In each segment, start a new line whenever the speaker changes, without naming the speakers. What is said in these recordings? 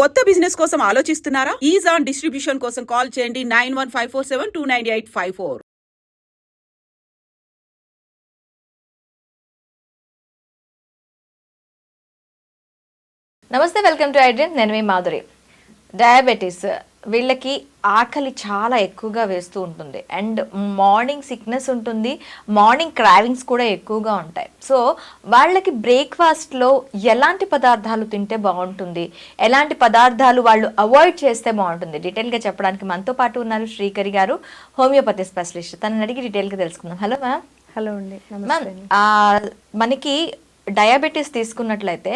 కొత్త బిజినెస్ కోసం ఆలోచిస్తున్నారా? ఈజ్ ఆన్ డిస్ట్రిబ్యూషన్ కోసం కాల్ చేయండి nine one five four seven two nine eight five four.
నమస్తే వెల్కమ్ టు ఐడ్రీమ్ నేను మీ మాధురి. డయాబెటీస్ వీళ్ళకి ఆకలి చాలా ఎక్కువగా వేస్తూ ఉంటుంది. అండ్ మార్నింగ్ సిక్నెస్ ఉంటుంది. మార్నింగ్ క్రావింగ్స్ కూడా ఎక్కువగా ఉంటాయి. సో వాళ్ళకి బ్రేక్ఫాస్ట్లో ఎలాంటి పదార్థాలు తింటే బాగుంటుంది? ఎలాంటి పదార్థాలు వాళ్ళు అవాయిడ్ చేస్తే బాగుంటుంది? డీటెయిల్గా చెప్పడానికి మనతో పాటు ఉన్నారు శ్రీకరి గారు హోమియోపతి స్పెషలిస్ట్. తనని అడిగి డీటెయిల్గా తెలుసుకుందాం. Hello ma'am.
హలో అండి.
మ్యామ్ మనకి డయాబెటీస్ తీసుకున్నట్లయితే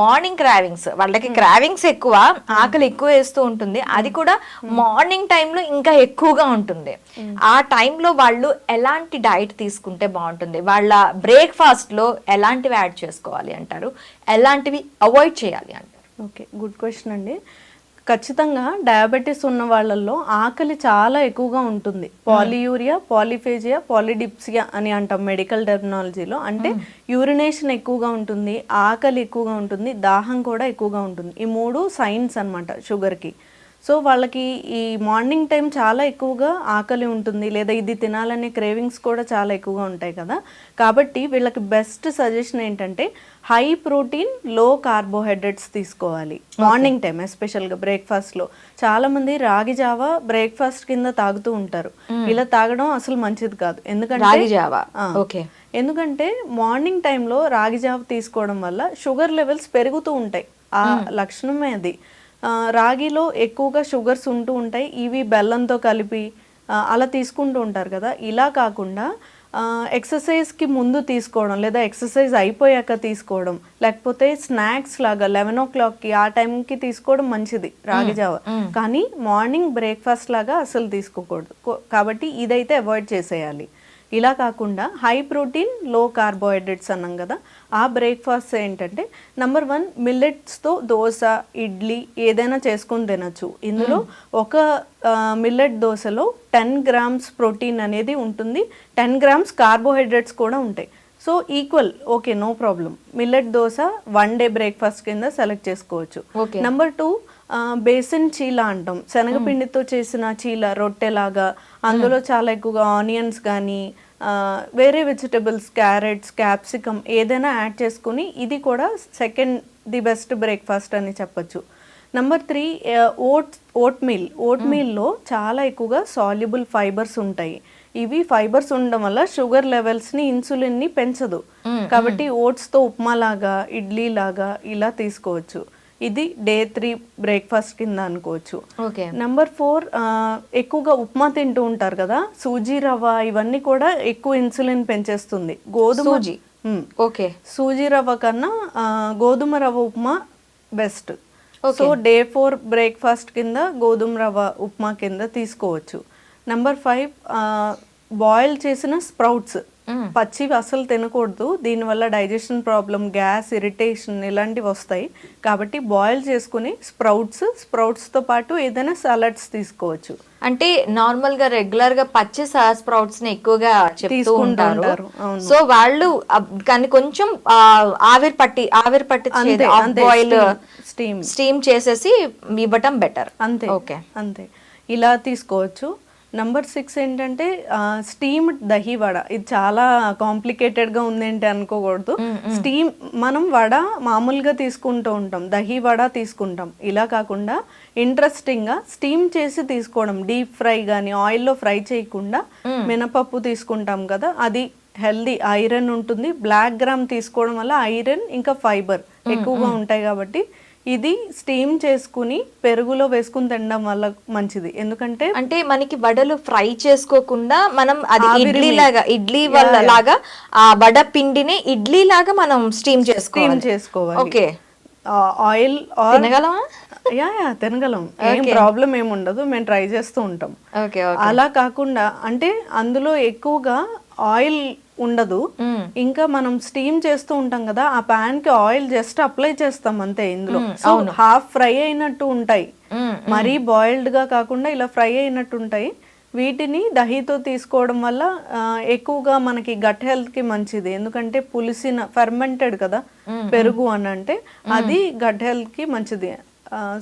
మార్నింగ్ క్రావింగ్స్ వాళ్ళకి క్రావింగ్స్ ఎక్కువ ఆకలి ఎక్కువ వేస్తూ ఉంటుంది. అది కూడా మార్నింగ్ టైంలో ఇంకా ఎక్కువగా ఉంటుంది. ఆ టైంలో వాళ్ళు ఎలాంటి డైట్ తీసుకుంటే బాగుంటుంది? వాళ్ళ బ్రేక్ఫాస్ట్లో ఎలాంటివి యాడ్ చేసుకోవాలి అంటారు? ఎలాంటివి అవాయిడ్ చేయాలి అంటారు?
ఓకే గుడ్ క్వశ్చన్ అండి. ఖచ్చితంగా డయాబెటీస్ ఉన్న వాళ్ళల్లో ఆకలి చాలా ఎక్కువగా ఉంటుంది. పాలియూరియా పాలిఫేజియా పాలిడిప్సియా అని అంటాం మెడికల్ టెర్మినాలజీలో. అంటే యూరినేషన్ ఎక్కువగా ఉంటుంది ఆకలి ఎక్కువగా ఉంటుంది దాహం కూడా ఎక్కువగా ఉంటుంది. ఈ మూడు సైన్స్ అనమాట షుగర్కి. సో వాళ్ళకి ఈ మార్నింగ్ టైం చాలా ఎక్కువగా ఆకలి ఉంటుంది లేదా ఇది తినాలనే క్రేవింగ్స్ కూడా చాలా ఎక్కువగా ఉంటాయి కదా. కాబట్టి వీళ్ళకి బెస్ట్ సజెషన్ ఏంటంటే హై ప్రోటీన్లో కార్బోహైడ్రేట్స్ తీసుకోవాలి మార్నింగ్ టైం ఎస్పెషల్గా బ్రేక్ఫాస్ట్లో. చాలామంది రాగి జావా బ్రేక్ఫాస్ట్ కింద తాగుతూ ఉంటారు. ఇలా తాగడం అసలు మంచిది కాదు. ఎందుకంటే
రాగి జావా. ఓకే.
ఎందుకంటే మార్నింగ్ టైంలో రాగి జావ తీసుకోవడం వల్ల షుగర్ లెవెల్స్ పెరుగుతూ ఉంటాయి. ఆ లక్షణమే అది. రాగిలో ఎక్కువగా షుగర్స్ ఉంటూ ఉంటాయి ఇవి బెల్లంతో కలిపి అలా తీసుకుంటూ ఉంటారు కదా. ఇలా కాకుండా ఎక్సర్సైజ్కి ముందు తీసుకోవడం లేదా ఎక్సర్సైజ్ అయిపోయాక తీసుకోవడం లేకపోతే స్నాక్స్ లాగా లెవెన్ ఓ క్లాక్కి ఆ టైంకి తీసుకోవడం మంచిది రాగి జావ. కానీ మార్నింగ్ బ్రేక్ఫాస్ట్ లాగా అసలు తీసుకోకూడదు. కాబట్టి ఇదైతే అవాయిడ్ చేసేయాలి. ఇలా కాకుండా హై ప్రోటీన్లో కార్బోహైడ్రేట్స్ అన్నాం కదా ఆ బ్రేక్ఫాస్ట్ ఏంటంటే నంబర్ వన్ మిల్లెట్స్తో దోశ ఇడ్లీ ఏదైనా చేసుకొని తినచ్చు. ఇందులో ఒక మిల్లెట్ దోశలో టెన్ గ్రామ్స్ ప్రోటీన్ అనేది ఉంటుంది. టెన్ గ్రామ్స్ కార్బోహైడ్రేట్స్ కూడా ఉంటాయి. So equal okay no problem. Millet dosa one day breakfast కింద సెలెక్ట్ చేసుకోవచ్చు. నెంబర్ టూ బేసిన్ చీల అంటాం. శనగపిండితో చేసిన చీల రొట్టెలాగా అందులో చాలా ఎక్కువగా ఆనియన్స్ కానీ వేరే వెజిటబుల్స్ క్యారెట్స్ క్యాప్సికమ్ ఏదైనా యాడ్ చేసుకుని ఇది కూడా సెకండ్ ది బెస్ట్ బ్రేక్ఫాస్ట్ అని చెప్పొచ్చు. Number three oat oat meal oat మీల్లో చాలా ఎక్కువగా సాల్యుబుల్ ఫైబర్స్ ఉంటాయి. ఇవి ఫైబర్స్ ఉండడం వల్ల షుగర్ లెవెల్స్ని ఇన్సులిన్ని పెంచదు. కాబట్టి ఓట్స్తో ఉప్మా లాగా ఇడ్లీ లాగా ఇలా తీసుకోవచ్చు. ఇది డే త్రీ బ్రేక్ఫాస్ట్ కింద అనుకోవచ్చు.
ఓకే.
నెంబర్ ఫోర్ ఎక్కువగా ఉప్మా తింటూ ఉంటారు కదా సూజీ రవ్వ ఇవన్నీ కూడా ఎక్కువ ఇన్సులిన్ పెంచేస్తుంది. గోధుమ.
ఓకే.
సూజీ రవ్వ కన్నా గోధుమ రవ్వ upma best. So day four breakfast కింద గోధుమ రవ్వ ఉప్మా కింద తీసుకోవచ్చు. నెంబర్ ఫైవ్ బాయిల్ చేసిన స్ప్రౌట్స్. పచ్చివి అసలు తినకూడదు. దీనివల్ల డైజెషన్ ప్రాబ్లం గ్యాస్ ఇరిటేషన్ ఇలాంటివి వస్తాయి. కాబట్టి బాయిల్ చేసుకుని స్ప్రౌట్స్ స్ప్రౌట్స్తో పాటు ఏదైనా సలాడ్స్ తీసుకోవచ్చు.
అంటే నార్మల్గా రెగ్యులర్గా పచ్చి స్ప్రౌట్స్ని ఎక్కువగా చెప్తూ
తీసుకుంటూ
ఉంటారు. సో వాళ్ళు కానీ కొంచెం ఆవిరి పట్టి ఆవిరి పట్టి బాయిల్
steam.
స్టీమ్ చేసేసి ఇవ్వటం బెటర్.
అంతే
ఓకే.
అంతే. ఇలా తీసుకోవచ్చు. నంబర్ సిక్స్ ఏంటంటే స్టీమ్ దహి వడ. ఇది చాలా కాంప్లికేటెడ్గా ఉందేంటి అనుకోకూడదు. స్టీమ్ మనం వడ మామూలుగా తీసుకుంటూ ఉంటాం. దహి వడ తీసుకుంటాం. ఇలా కాకుండా ఇంట్రెస్టింగ్గా స్టీమ్ చేసి తీసుకోవడం. డీప్ ఫ్రై కానీ ఆయిల్లో ఫ్రై చేయకుండా మినపప్పు తీసుకుంటాం కదా. అది హెల్దీ ఐరన్ ఉంటుంది. బ్లాక్ గ్రామ్ తీసుకోవడం వల్ల ఐరన్ ఇంకా ఫైబర్ ఎక్కువగా ఉంటాయి కాబట్టి ఇది స్టీమ్ చేసుకుని పెరుగులో వేసుకుని తినడం వల్ల మంచిది. ఎందుకంటే
అంటే మనకి వడలు ఫ్రై చేసుకోకుండా మనం అది ఇడ్లీ లాగా ఇడ్లీ వల్ల లాగా ఆ వడ పిండిని ఇడ్లీ లాగా మనం స్టీమ్
స్టీమ్
చేసుకోవాలి.
చేసుకోవాలి.
ఓకే
ఆయిల్
తినగలమా?
యా యా తినగలం. ఏం ప్రాబ్లం ఏమి ఉండదు. మేము ట్రై చేస్తూ ఉంటాం.
ఓకే
అలా కాకుండా అంటే అందులో ఎక్కువగా ఆయిల్ ఉండదు. ఇంకా మనం స్టీమ్ చేస్తూ ఉంటాం కదా ఆ పాన్కి ఆయిల్ జస్ట్ అప్లై చేస్తాం అంతే ఇందులో. సో హాఫ్ ఫ్రై అయినట్టు ఉంటాయి. మరీ బాయిల్డ్గా కాకుండా ఇలా ఫ్రై అయినట్టు ఉంటాయి. వీటిని దహితో తీసుకోవడం వల్ల ఎక్కువగా మనకి గట్ హెల్త్కి మంచిది. ఎందుకంటే పులిసిన ఫర్మెంటెడ్ కదా పెరుగు అని అంటే అది గట్ హెల్త్కి మంచిది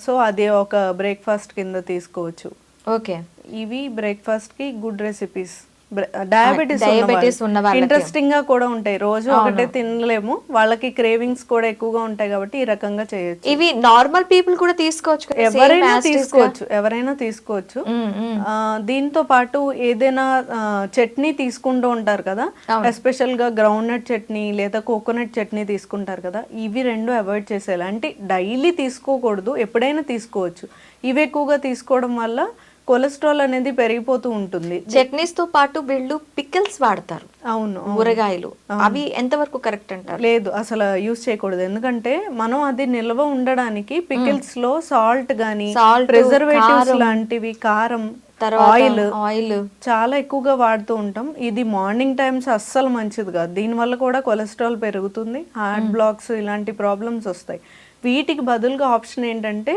సో అది ఒక బ్రేక్ఫాస్ట్ కింద తీసుకోవచ్చు.
ఓకే.
ఇవి బ్రేక్ఫాస్ట్కి గుడ్ రెసిపీస్. డయాబెటీస్
diabetes ఉన్న వాళ్ళకి.
ఇంట్రెస్టింగ్గా కూడా ఉంటాయి. రోజు ఒకటే తినలేము. వాళ్ళకి క్రేవింగ్స్ కూడా ఎక్కువగా ఉంటాయి కాబట్టి ఈ రకంగా చేయొచ్చు.
ఇవి నార్మల్ పీపుల్ కూడా తీసుకోవచ్చు
ఎవరైనా. తీసుకోవచ్చు. ఎవరైనా తీసుకోవచ్చు. దీంతో పాటు ఏదైనా చట్నీ తీసుకుంటూ ఉంటారు కదా. ఎస్పెషల్గా గ్రౌండ్ నట్ చట్నీ లేదా కోకోనట్ చట్నీ తీసుకుంటారు కదా. ఇవి రెండు అవాయిడ్ చేసేయాలి. అంటే డైలీ తీసుకోకూడదు. ఎప్పుడైనా తీసుకోవచ్చు. ఇవి ఎక్కువగా తీసుకోవడం వల్ల కొలెస్ట్రాల్ అనేది పెరిగిపోతూ ఉంటుంది.
చట్నీస్తో పాటు వీళ్ళు పికిల్స్ వాడతారు.
అవును.
ఊరగాయలు. అవి ఎంతవరకు కరెక్ట్ అంటారు?
లేదు అసలు యూస్ చేయకూడదు. ఎందుకంటే మనం అది నిల్వ ఉండడానికి పికిల్స్లో సాల్ట్ గానీ ప్రిజర్వేటివ్స్. లాంటివి కారం ఆయిల్
ఆయిల్.
చాలా ఎక్కువగా వాడుతూ ఉంటాం. ఇది మార్నింగ్ టైమ్స్ అస్సలు మంచిది కాదు. దీనివల్ల కూడా కొలెస్ట్రాల్ పెరుగుతుంది హార్ట్ బ్లాక్స్ ఇలాంటి ప్రాబ్లమ్స్ వస్తాయి. వీటికి బదులుగా ఆప్షన్ ఏంటంటే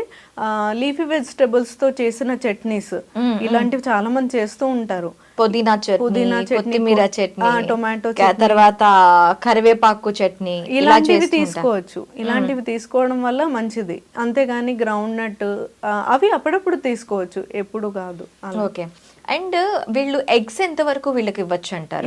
లీఫీ వెజిటబుల్స్తో చేసిన చట్నీస్. ఇలాంటివి చాలా మంది చేస్తూ ఉంటారు.
పుదీనా
పుదీనా చట్నీ,
కొత్తిమీర చట్నీ
టొమాటో
తర్వాత కరివేపాకు చట్నీ ఇలా
ఇలాంటివి. తీసుకోవచ్చు. ఇలాంటివి తీసుకోవడం వల్ల మంచిది. అంతేగాని గ్రౌండ్ నట్ అవి అప్పుడప్పుడు తీసుకోవచ్చు. ఎప్పుడు కాదు.
ఓకే. అండ్ వీళ్ళు ఎగ్స్ ఎంత వరకు వీళ్ళకి ఇవ్వచ్చు అంటారు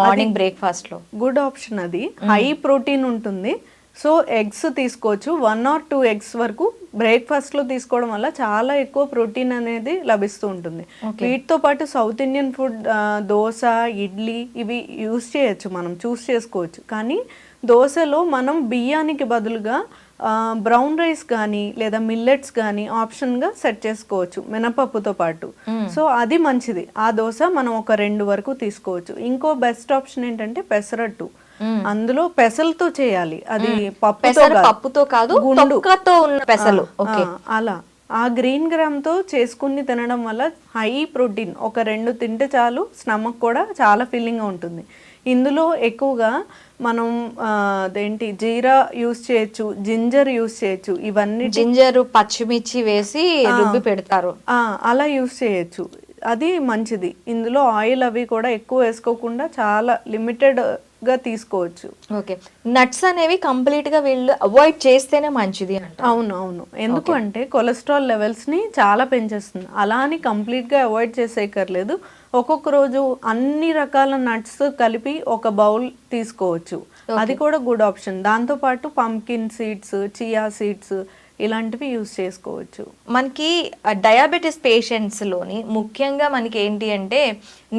మార్నింగ్ బ్రేక్ఫాస్ట్లో.
గుడ్ ఆప్షన్ అది. హై ప్రోటీన్ ఉంటుంది. సో ఎగ్స్ తీసుకోవచ్చు. వన్ ఆర్ టూ ఎగ్స్ వరకు బ్రేక్ఫాస్ట్లో తీసుకోవడం వల్ల చాలా ఎక్కువ ప్రోటీన్ అనేది లభిస్తూ ఉంటుంది. వీటితో పాటు south Indian food dosa idli ఇవి యూస్ చేయొచ్చు మనం చూస్ చేసుకోవచ్చు. కానీ దోశలో మనం బియ్యానికి బదులుగా బ్రౌన్ రైస్ కానీ లేదా మిల్లెట్స్ కానీ ఆప్షన్గా సెట్ చేసుకోవచ్చు మినపప్పుతో పాటు. సో అది మంచిది. ఆ దోశ మనం ఒక రెండు వరకు తీసుకోవచ్చు. ఇంకో బెస్ట్ ఆప్షన్ ఏంటంటే పెసరట్టు. అందులో పెసలతో చేయాలి. అది పప్పుతో.
పప్పుతో కాదు
గుండు.
తొక్కతో ఉన్న పెసలు.
అలా. ఆ గ్రీన్ గ్రామ్తో చేసుకుని తినడం వల్ల హై ప్రోటీన్ ఒక రెండు తింటే చాలు స్టమక్ కూడా చాలా ఫీలింగ్గా ఉంటుంది. ఇందులో ఎక్కువగా మనం అదేంటి జీరా యూస్ చేయొచ్చు జింజర్ యూస్ చేయొచ్చు ఇవన్నీ
జింజర్ పచ్చిమిర్చి వేసి రుబ్బి పెడతారు.
ఆ, అలా యూస్ చేయొచ్చు. అది మంచిది. ఇందులో ఆయిల్ అవి కూడా ఎక్కువ వేసుకోకుండా చాలా లిమిటెడ్ గా తీసుకోవచ్చు.
ఓకే. నట్స్ అనేవి కంప్లీట్గా వీళ్ళు అవాయిడ్ చేస్తేనే మంచిది అంట
అవును అవును ఎందుకు అంటే కొలెస్ట్రాల్ లెవెల్స్ని చాలా పెంచేస్తుంది. అలా అని కంప్లీట్గా అవాయిడ్ చేసేయక్కర్లేదు. ఒక్కొక్క రోజు అన్ని రకాల నట్స్ కలిపి ఒక బౌల్ తీసుకోవచ్చు. అది కూడా గుడ్ ఆప్షన్. దాంతో పాటు పంకిన్ సీడ్స్ చియా సీడ్స్ ఇలాంటివి యూస్ చేసుకోవచ్చు.
మనకి డయాబెటీస్ పేషెంట్స్లోని ముఖ్యంగా మనకి ఏంటి అంటే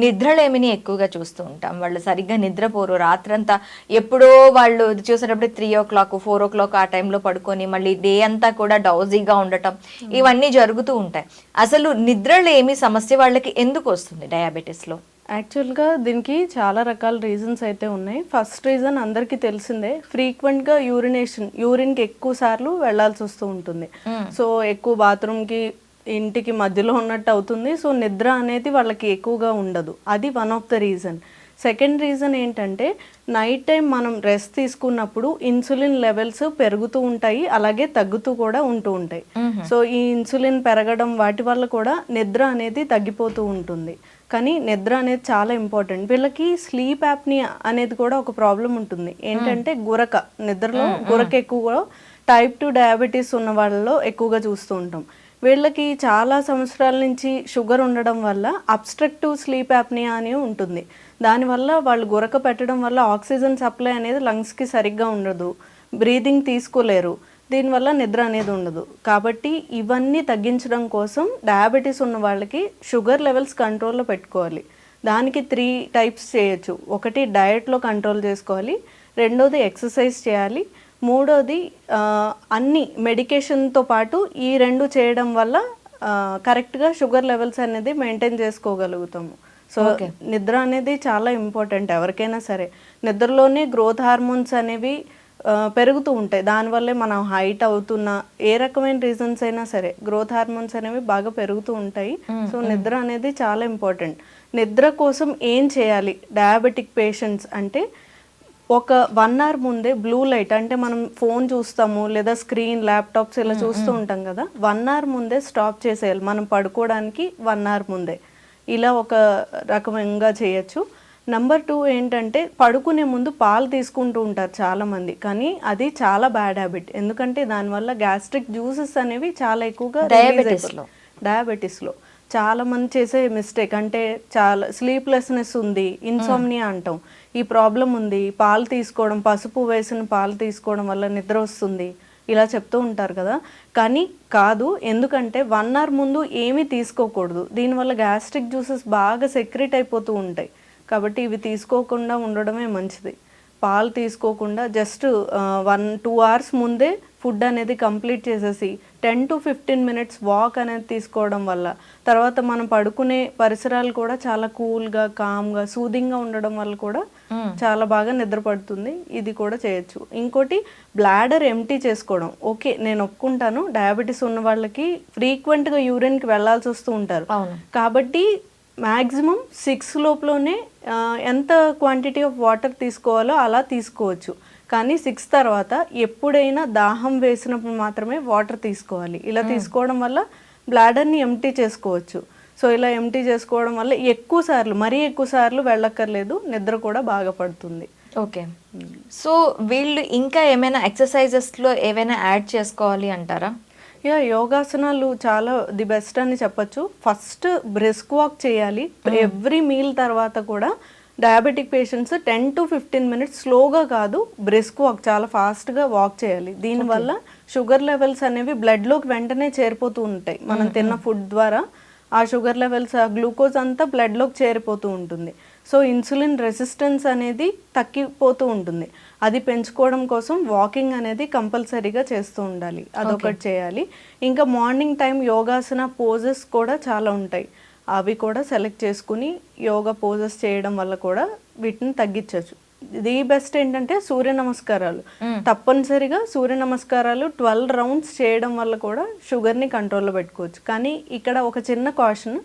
నిద్రలేమిని ఎక్కువగా చూస్తూ ఉంటాం. వాళ్ళు సరిగ్గా నిద్రపోరు. రాత్రంతా ఎప్పుడో వాళ్ళు చూసేటప్పుడు three o'clock four o'clock ఆ టైంలో పడుకొని మళ్ళీ డే అంతా కూడా డౌజీగా ఉండటం ఇవన్నీ జరుగుతూ ఉంటాయి. అసలు నిద్రలేమి సమస్య వాళ్ళకి ఎందుకు వస్తుంది డయాబెటీస్లో?
యాక్చువల్గా దీనికి చాలా రకాల రీజన్స్ అయితే ఉన్నాయి. ఫస్ట్ రీజన్ అందరికీ తెలిసిందే ఫ్రీక్వెంట్గా యూరినేషన్ యూరిన్కి ఎక్కువ సార్లు వెళ్ళాల్సి వస్తూ ఉంటుంది. సో ఎక్కువ బాత్రూమ్కి ఇంటికి మధ్యలో ఉన్నట్టు అవుతుంది. సో నిద్ర అనేది వాళ్ళకి ఎక్కువగా ఉండదు. అది one of the reason. Second reason ఏంటంటే నైట్ టైం మనం రెస్ట్ తీసుకున్నప్పుడు ఇన్సులిన్ లెవెల్స్ పెరుగుతూ ఉంటాయి అలాగే తగ్గుతూ కూడా ఉంటూ ఉంటాయి. సో ఈ ఇన్సులిన్ పెరగడం వాటి వల్ల కూడా నిద్ర అనేది తగ్గిపోతూ ఉంటుంది. కానీ నిద్ర అనేది చాలా ఇంపార్టెంట్ వీళ్ళకి స్లీప్ యాప్నియా అనేది కూడా ఒక ప్రాబ్లం ఉంటుంది. ఏంటంటే గురక నిద్రలో గురక ఎక్కువగా టైప్ టూ డయాబెటీస్ ఉన్న వాళ్ళలో ఎక్కువగా చూస్తూ ఉంటాం. వీళ్ళకి చాలా సంవత్సరాల నుంచి షుగర్ ఉండడం వల్ల అబ్స్ట్రక్టివ్ స్లీప్ యాప్నియా అని ఉంటుంది. దానివల్ల వాళ్ళు గురక పెట్టడం వల్ల ఆక్సిజన్ సప్లై అనేది లంగ్స్కి సరిగ్గా ఉండదు. బ్రీదింగ్ తీసుకోలేరు. దీనివల్ల నిద్ర అనేది ఉండదు. కాబట్టి ఇవన్నీ తగ్గించడం కోసం డయాబెటీస్ ఉన్న వాళ్ళకి షుగర్ లెవెల్స్ కంట్రోల్లో పెట్టుకోవాలి. దానికి త్రీ టైప్స్ చేయొచ్చు. ఒకటి డయట్లో కంట్రోల్ చేసుకోవాలి. రెండోది ఎక్సర్సైజ్ చేయాలి. మూడోది అన్ని మెడికేషన్తో పాటు ఈ రెండు చేయడం వల్ల కరెక్ట్గా షుగర్ లెవెల్స్ అనేది మెయింటైన్ చేసుకోగలుగుతాము. సో నిద్ర అనేది చాలా ఇంపార్టెంట్ ఎవరికైనా సరే. నిద్రలోనే గ్రోత్ హార్మోన్స్ అనేవి పెరుగుతూ ఉంటాయి. దానివల్లే మనం హైట్ అవుతున్న ఏ రకమైన రీజన్స్ అయినా సరే గ్రోత్ హార్మోన్స్ అనేవి బాగా పెరుగుతూ ఉంటాయి. సో నిద్ర అనేది చాలా ఇంపార్టెంట్ నిద్ర కోసం ఏం చేయాలి? డయాబెటిక్ పేషెంట్స్ అంటే ఒక వన్ అవర్ ముందే బ్లూ లైట్ అంటే మనం ఫోన్ చూస్తాము లేదా స్క్రీన్ ల్యాప్టాప్స్ ఇలా చూస్తూ ఉంటాం కదా. వన్ అవర్ ముందే స్టాప్ చేసేయాలి. మనం పడుకోవడానికి వన్ అవర్ ముందే. ఇలా ఒక రకంగా చేయొచ్చు. నెంబర్ టూ ఏంటంటే పడుకునే ముందు పాలు తీసుకుంటూ ఉంటారు చాలా మంది కానీ అది చాలా బ్యాడ్ హ్యాబిట్ ఎందుకంటే దానివల్ల గ్యాస్ట్రిక్ జ్యూసెస్ అనేవి చాలా ఎక్కువగా
Diabetes లో.
డయాబెటీస్లో చాలా మంది చేసే మిస్టేక్ అంటే చాలా స్లీప్లెస్నెస్ ఉంది ఇన్సోమ్నియా అంటాం. ఈ ప్రాబ్లం ఉంది పాలు తీసుకోవడం పసుపు వేసిన పాలు తీసుకోవడం వల్ల నిద్ర వస్తుంది. ఇలా చెప్తూ ఉంటారు కదా. కానీ కాదు ఎందుకంటే వన్ అవర్ ముందు ఏమీ తీసుకోకూడదు. దీనివల్ల గ్యాస్ట్రిక్ జ్యూసెస్ బాగా సెక్రెట్ అయిపోతూ ఉంటాయి. కాబట్టి ఇవి తీసుకోకుండా ఉండడమే మంచిది. పాలు తీసుకోకుండా జస్ట్ వన్ టూ అవర్స్ ముందే ఫుడ్ అనేది కంప్లీట్ చేసేసి ten to fifteen minutes walk అనేది తీసుకోవడం వల్ల తర్వాత మనం పడుకునే పరిసరాలు కూడా చాలా కూల్గా కామ్గా సూదింగ్గా ఉండడం వల్ల కూడా చాలా బాగా నిద్ర పడుతుంది. ఇది కూడా చేయొచ్చు. ఇంకోటి బ్లాడర్ ఎంటీ చేసుకోవడం. ఓకే నేను ఒప్పుకుంటాను. డయాబెటీస్ ఉన్న వాళ్ళకి ఫ్రీక్వెంట్గా యూరిన్కి వెళ్ళాల్సి వస్తూ ఉంటారు. కాబట్టి మ్యాక్సిమం సిక్స్ లోపలనే ఎంత క్వాంటిటీ ఆఫ్ వాటర్ తీసుకోవాలో అలా తీసుకోవచ్చు. కానీ సిక్స్ తర్వాత ఎప్పుడైనా దాహం వేసినప్పుడు మాత్రమే వాటర్ తీసుకోవాలి. ఇలా తీసుకోవడం వల్ల బ్లాడర్ని ఎంటీ చేసుకోవచ్చు. సో ఇలా ఎంటీ చేసుకోవడం వల్ల ఎక్కువ సార్లు మరీ ఎక్కువ సార్లు వెళ్ళక్కర్లేదు నిద్ర కూడా బాగా పడుతుంది.
ఓకే. సో వీళ్ళు ఇంకా ఏమైనా ఎక్సర్సైజెస్లో ఏవైనా యాడ్ చేసుకోవాలి అంటారా?
యా యోగాసనాలు చాలా ది బెస్ట్ అని చెప్పొచ్చు. ఫస్ట్ బ్రిస్క్ వాక్ చేయాలి. ఎవ్రీ మీల్ తర్వాత కూడా diabetic patients ten to fifteen minutes స్లోగా కాదు బ్రిస్క్ వాక్ చాలా ఫాస్ట్గా వాక్ చేయాలి. దీనివల్ల షుగర్ లెవెల్స్ అనేవి బ్లడ్లోకి వెంటనే చేరిపోతూ ఉంటాయి. మనం తిన్న ఫుడ్ ద్వారా ఆ షుగర్ లెవెల్స్ ఆ గ్లూకోజ్ అంతా బ్లడ్లోకి చేరిపోతూ ఉంటుంది. సో ఇన్సులిన్ రెసిస్టెన్స్ అనేది తగ్గిపోతూ ఉంటుంది. అది పెంచుకోవడం కోసం వాకింగ్ అనేది కంపల్సరీగా చేస్తూ ఉండాలి. అదొకటి చేయాలి. ఇంకా మార్నింగ్ టైం యోగాసన పోజెస్ కూడా చాలా ఉంటాయి. అవి కూడా సెలెక్ట్ చేసుకుని యోగా పోజెస్ చేయడం వల్ల కూడా వీటిని తగ్గించవచ్చు ది బెస్ట్ ఏంటంటే సూర్య నమస్కారాలు. తప్పనిసరిగా సూర్య నమస్కారాలు ట్వెల్వ్ రౌండ్స్ చేయడం వల్ల కూడా షుగర్ని కంట్రోల్లో పెట్టుకోవచ్చు. కానీ ఇక్కడ ఒక చిన్న కాషన్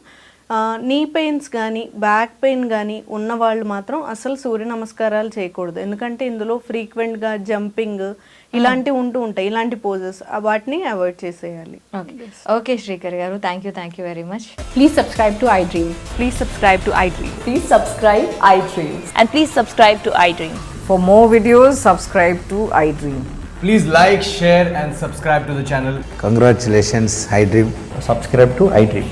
నీ పెయిన్స్ కానీ బ్యాక్ పెయిన్ కానీ ఉన్నవాళ్ళు మాత్రం అసలు సూర్య నమస్కారాలు చేయకూడదు. ఎందుకంటే ఇందులో ఫ్రీక్వెంట్గా జంపింగ్ ఇలాంటివి ఉంటూ ఉంటాయి. ఇలాంటి పోజెస్ వాటిని అవాయిడ్ చేసేయాలి.
Okay Srikar garu thank you thank you very much
please subscribe to
iDream please subscribe to
iDream please
subscribe iDream and please
subscribe to iDream for more
videos subscribe to iDream please like share
and subscribe
to the channel
congratulations iDream subscribe to iDream